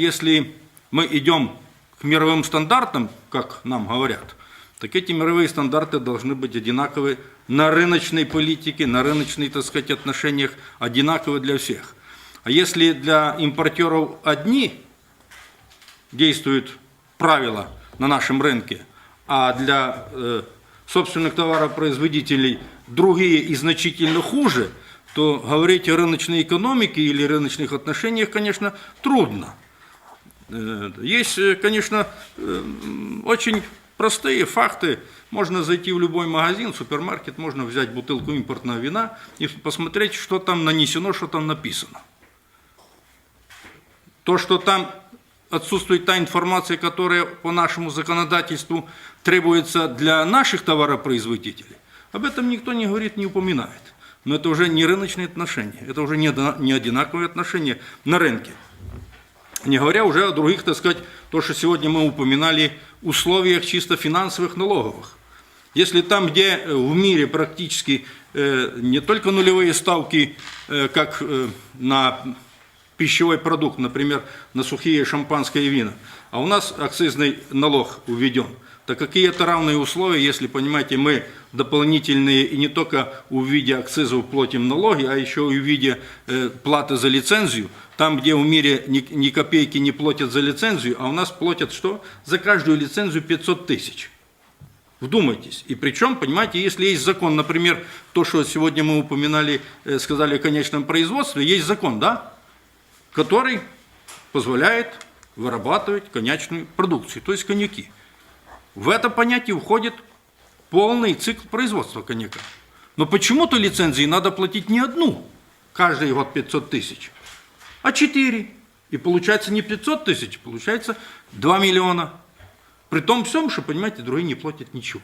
если мы идем к мировым стандартам, как нам говорят, так эти мировые стандарты должны быть одинаковы на рыночной политике, на рыночных, так сказать, отношениях, одинаковы для всех. А если для импортеров одни действуют правила на нашем рынке, а для э, собственных товаропроизводителей другие и значительно хуже, то говорить о рыночной экономике или рыночных отношениях, конечно, трудно. Э, Есть, э, конечно, э, очень простые факты. Можно зайти в любой магазин, супермаркет, можно взять бутылку импортного вина и посмотреть, что там нанесено, что там написано. То, что там отсутствует та информация, которая по нашему законодательству требуется для наших товаропроизводителей, об этом никто не говорит, не упоминает. Но это уже не рыночные отношения, это уже не одинаковые отношения на рынке. Не говоря уже о других, так сказать, то, что сегодня мы упоминали, условиях чисто финансовых, налоговых. Если там, где э, в мире практически э, не только нулевые ставки, э, как на пищевой продукт, например, на сухие шампанское и вина, а у нас акцизный налог введен, то какие это равные условия, если, понимаете, мы дополнительные и не только в виде акцизов платим налоги, а еще и в виде э, платы за лицензию, там, где в мире ни, ни копейки не платят за лицензию, а у нас платят что? За каждую лицензию 500 тысяч. Вдумайтесь. И причем, понимаете, если есть закон, например, то, что сегодня мы упоминали, э, сказали о конечном производстве, есть закон, да, который позволяет вырабатывать конечную продукцию, то есть коньяки. В это понятие входит полный цикл производства коньяка. Но почему-то лицензии надо платить не одну, каждый год 500 тысяч, а 4. И получается не 500 тысяч, получается 2 миллиона. При том всем, что, понимаете, другие не платят ничего.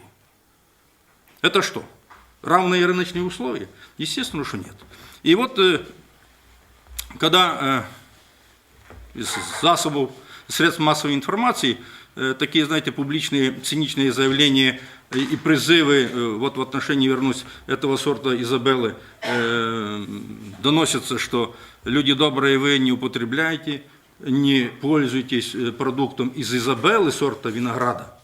Это что? Равные рыночные условия? Естественно, что нет. И вот, э, когда э, из засобов средств массовой информации э, такие, знаете, публичные циничные заявления и и призывы э, вот в отношении, вернусь, этого сорта Изабеллы, э, доносятся, что люди добрые, вы не употребляете, не пользуйтесь э, продуктом из Изабеллы сорта винограда,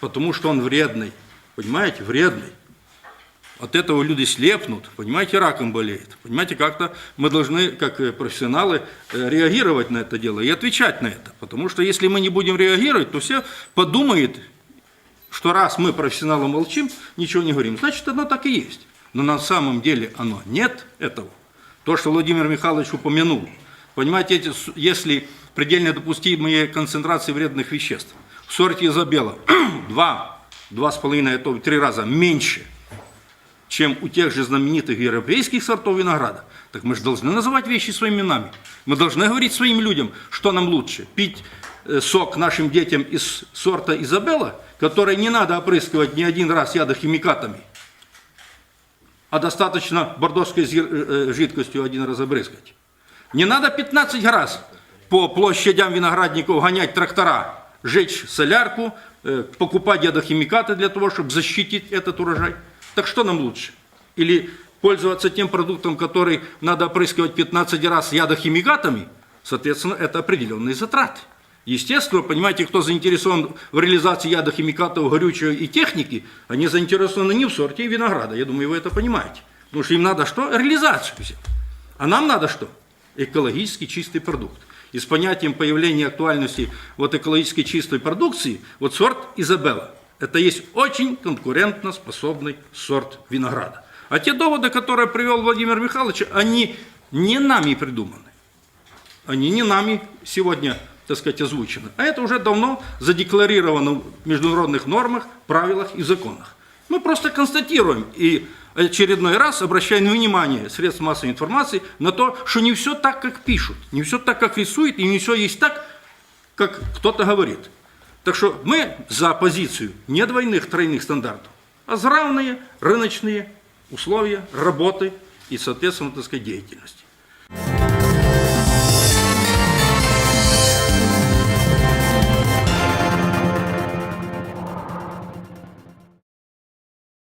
потому что он вредный, понимаете, вредный. От этого люди слепнут, понимаете, раком болеют. Понимаете, как-то мы должны, как э, профессионалы, э, реагировать на это дело и отвечать на это. Потому что если мы не будем реагировать, то все подумают, что раз мы профессионалы молчим, ничего не говорим, значит, оно так и есть. Но на самом деле оно нет этого. То, что Владимир Михайлович упомянул. Понимаете, если предельно допустимые концентрации вредных веществ в сорте два, два с половиной, а то три раза меньше, чем у тех же знаменитых европейских сортов винограда, так мы же должны называть вещи своими именами. Мы должны говорить своим людям, что нам лучше. Пить э, сок нашим детям из сорта Изабелла, который не надо опрыскивать ни один раз ядохимикатами, а достаточно бордовской э, э, жидкостью один раз обрызгать. Не надо 15 раз по площадям виноградников гонять трактора, жечь солярку, покупать ядохимикаты для того, чтобы защитить этот урожай. Так что нам лучше? Или пользоваться тем продуктом, который надо опрыскивать 15 раз ядохимикатами, соответственно, это определенные затраты. Естественно, понимаете, кто заинтересован в реализации ядохимикатов, горючего и техники, они заинтересованы не в сорте винограда. Я думаю, вы это понимаете. Потому что им надо что? Реализацию. А нам надо что? Экологически чистый продукт. И с понятием появления актуальности вот экологически чистой продукции, вот сорт Изабелла, это есть очень конкурентно способный сорт винограда. А те доводы, которые привел Владимир Михайлович, они не нами придуманы. Они не нами сегодня, так сказать, озвучены. А это уже давно задекларировано в международных нормах, правилах и законах. Мы просто констатируем и очередной раз обращаем внимание средств массовой информации на то, что не все так, как пишут, не все так, как рисуют, и не все есть так, как кто-то говорит. Так что мы за позицию не двойных, тройных стандартов, а за равные рыночные условия работы и, соответственно, так сказать, деятельности.